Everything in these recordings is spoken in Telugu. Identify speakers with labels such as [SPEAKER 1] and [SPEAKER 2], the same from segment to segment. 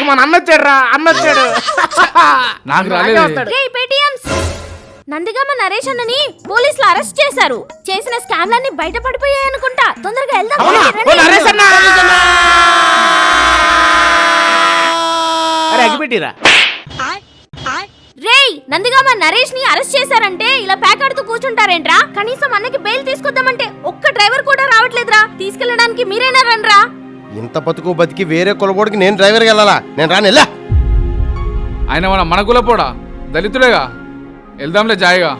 [SPEAKER 1] నాకు మన అన్న వచ్చాడు. రా అన్న వచ్చాడు
[SPEAKER 2] నాకు రాలేదు
[SPEAKER 3] నందిగామ నరేష్ అన్నని పోలీసులు అరెస్ట్ చేశారు. చేసిన స్కామ్లన్నీ బయట పడిపోయాయి అనుకుంటా. తొందరగా వెళ్దాం!
[SPEAKER 1] అరే అగిపెట్టిరా
[SPEAKER 3] రేయ్ నందిగామ నరేష్ని అరెస్ట్ చేశారంటే ఇలా ప్యాకాడుతూ కూర్చుంటారేంట్రా? కనీసం అన్నకి బెయిల్ తీసుకొద్దామంటే ఒక్క డ్రైవర్ కూడా రావట్లేదురా. తీసుకెళ్ళడానికి మీరేనా రండ్రా.
[SPEAKER 4] ఇంత బతుకు బతికి వేరే కులబోడికి నేను డ్రైవర్కి వెళ్ళాలా? నేను రాను వెళ్ళా.
[SPEAKER 2] ఆయన మన మన కులపోడా? దళితుడేగా? వెళ్దాంలే జాయిగా.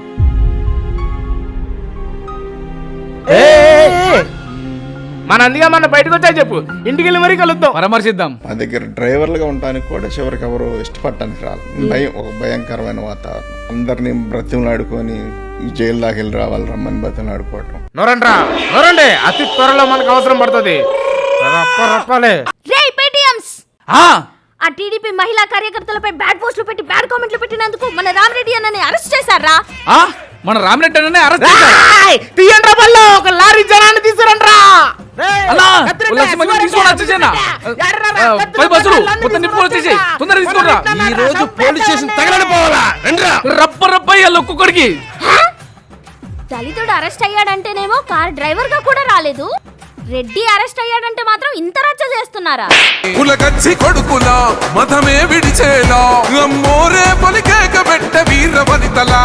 [SPEAKER 1] మన అందుగా మన బయటకు వచ్చా చెప్పు. ఇంటికి వెళ్ళి మరీ కలుద్దాం.
[SPEAKER 2] పరామర్శిద్దాం.
[SPEAKER 5] మా దగ్గర డ్రైవర్లుగా ఉండడానికి కూడా చివరికి ఎవరు ఇష్టపడటానికి రాలి భయం ఒక భయంకరమైన వాతావరణం. అందరినీ బ్రతిమలాడుకొని ఈ జైలు దాకా వెళ్ళి రావాలి రమ్మని బ్రతిమలాడుకోవటం.
[SPEAKER 1] నోరండ్రా నోరండి అతి త్వరలో మనకు అవసరం పడుతుంది. రప్ప రప్పలే
[SPEAKER 3] రేయ్ పేటిఎంస్
[SPEAKER 2] ఆ,
[SPEAKER 3] ఆ టీడీపీ మహిళా కార్యకర్తలపై బ్యాడ్ పోస్టులు పెట్టి బ్యాడ్ కామెంట్లు పెట్టినందుకు మన రామరెడ్డి అన్నని అరెస్ట్ చేశారా
[SPEAKER 2] ఆ, మన రామరెడ్డి అన్ననే అరెస్ట్ చేశారు.
[SPEAKER 1] తీయండి రా బల్లో ఒక లారీ జనాన్ని తీసుకురండ్రా!
[SPEAKER 2] అన్నా, ఓ లక్ష మందిని తీసుకొని వచ్చేసేనా? ఆ, పది బస్సులు మొత్తం నింపుకొని వచ్చేసేయ్. తొందరగా తీసుకురా.
[SPEAKER 4] ఈ రోజు పోలీస్ స్టేషన్ తగలని పోవాలా? రండిరా.
[SPEAKER 2] రప్ప రప్ప ఇయ్యాలి ఒక్కొక్కడికి
[SPEAKER 3] దళితుడు అరెస్ట్ అయ్యాడంటేనేమో కార్ డ్రైవర్గా కూడా రాలేదు. రెడ్డి అరెస్ట్ అయ్యాడంటే మాత్రం ఇంత రచ్చ చేస్తున్నారా?
[SPEAKER 6] కులగచ్చి కొడుకుల మతమే విడిచేలా. అమ్మోరే పలికేక పెట్ట వీర వనితలా